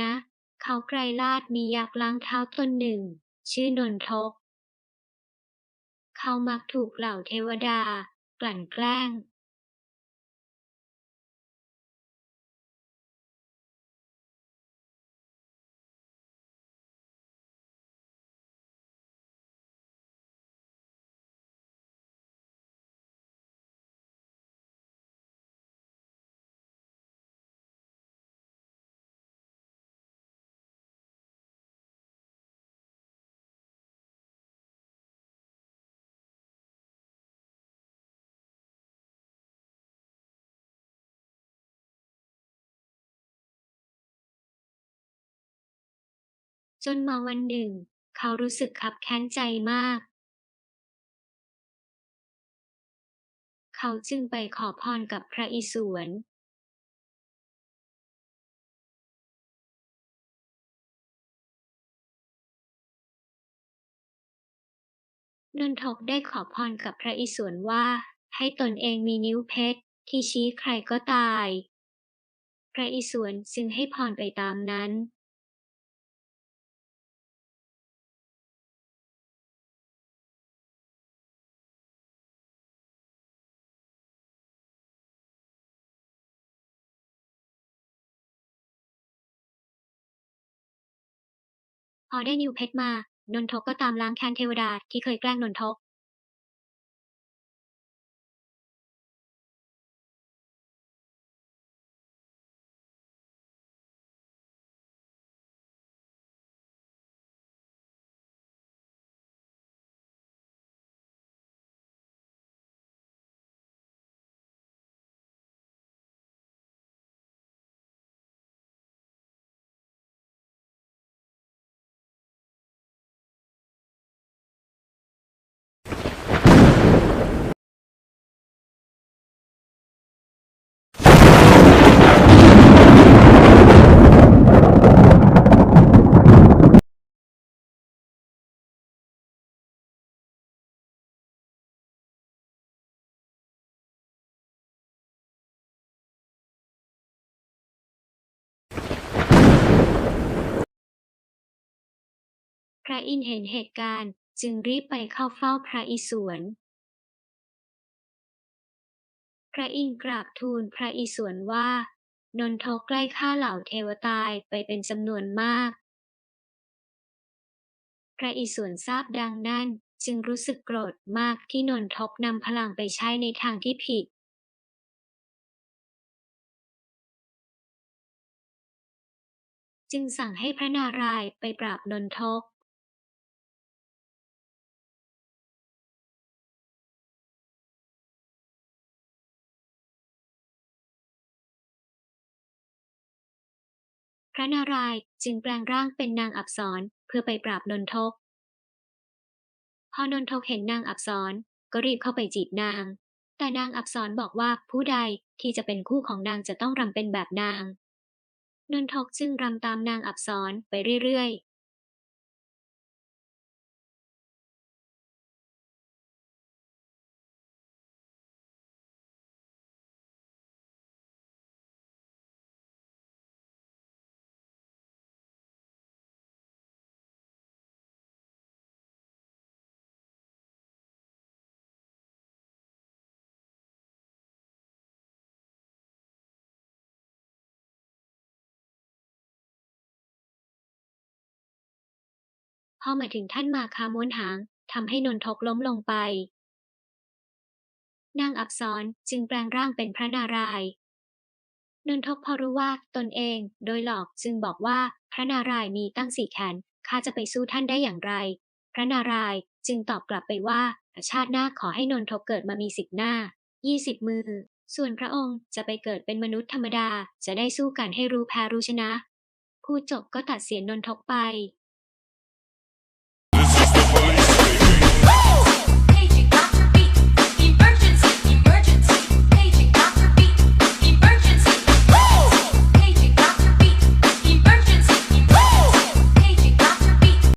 นะ เขาไกรลาดมียักษ์ล้างเท้าตนหนึ่ง ชื่อนนทก เขามักถูกเหล่าเทวดา กลั่นแกล้ง จนมาวันหนึ่ง เขารู้สึกคับแค้นใจมาก เขาจึงไปขอพรกับพระอิศวรนนทกได้ขอพรกับพระอิศวรว่า ให้ตนเองมีนิ้วเพชรที่ชี้ใครก็ตาย พระอิศวรจึงให้พรไปตามนั้น พอได้นิวเพชรมา นนทกก็ตามล้างแค้นเทวดาที่เคยแกล้งนนทก พระอินทร์เห็นเหตุการณ์ จึงรีบไปเข้าเฝ้าพระอิศวร พระอินทร์กราบทูลพระอิศวรว่า นนทกใกล้ฆ่าเหล่าเทวตายไปเป็นจำนวนมาก พระอิศวรทราบดังนั้นจึงรู้สึกโกรธมากที่นนทกนำพลังไปใช้ในทางที่ผิดจึงสั่งให้พระนารายณ์ไปปราบนนทก พระนารายณ์จึงแปลงร่างเป็นนางอับสรเพื่อไปปราบนนทก พอนนทกเห็นนางอับสรก็รีบเข้าไปจีบนาง แต่นางอับสรบอกว่าผู้ใดที่จะเป็นคู่ของนางจะต้องรำเป็นแบบนางนนทกจึงรำตามนางอับสรไปเรื่อย พอมาถึงท่านมาคาม้วนหางทำให้นนทกล้มลงไป นางอับสรจึงแปลงร่างเป็นพระนารายณ์นนทกพอรู้ว่าตนเองโดยหลอกจึงบอกว่าพระนารายณ์มีตั้งสี่แขนข้าจะไปสู้ท่านได้อย่างไร พระนารายณ์จึงตอบกลับไปว่าชาติหน้าขอให้นนทกเกิดมามีสิบหน้ายี่สิบมือ ส่วนพระองค์จะไปเกิดเป็นมนุษย์ธรรมดาจะได้สู้กันให้รู้แพ้รู้ชนะพูดจบก็ตัดเสียนนทกไป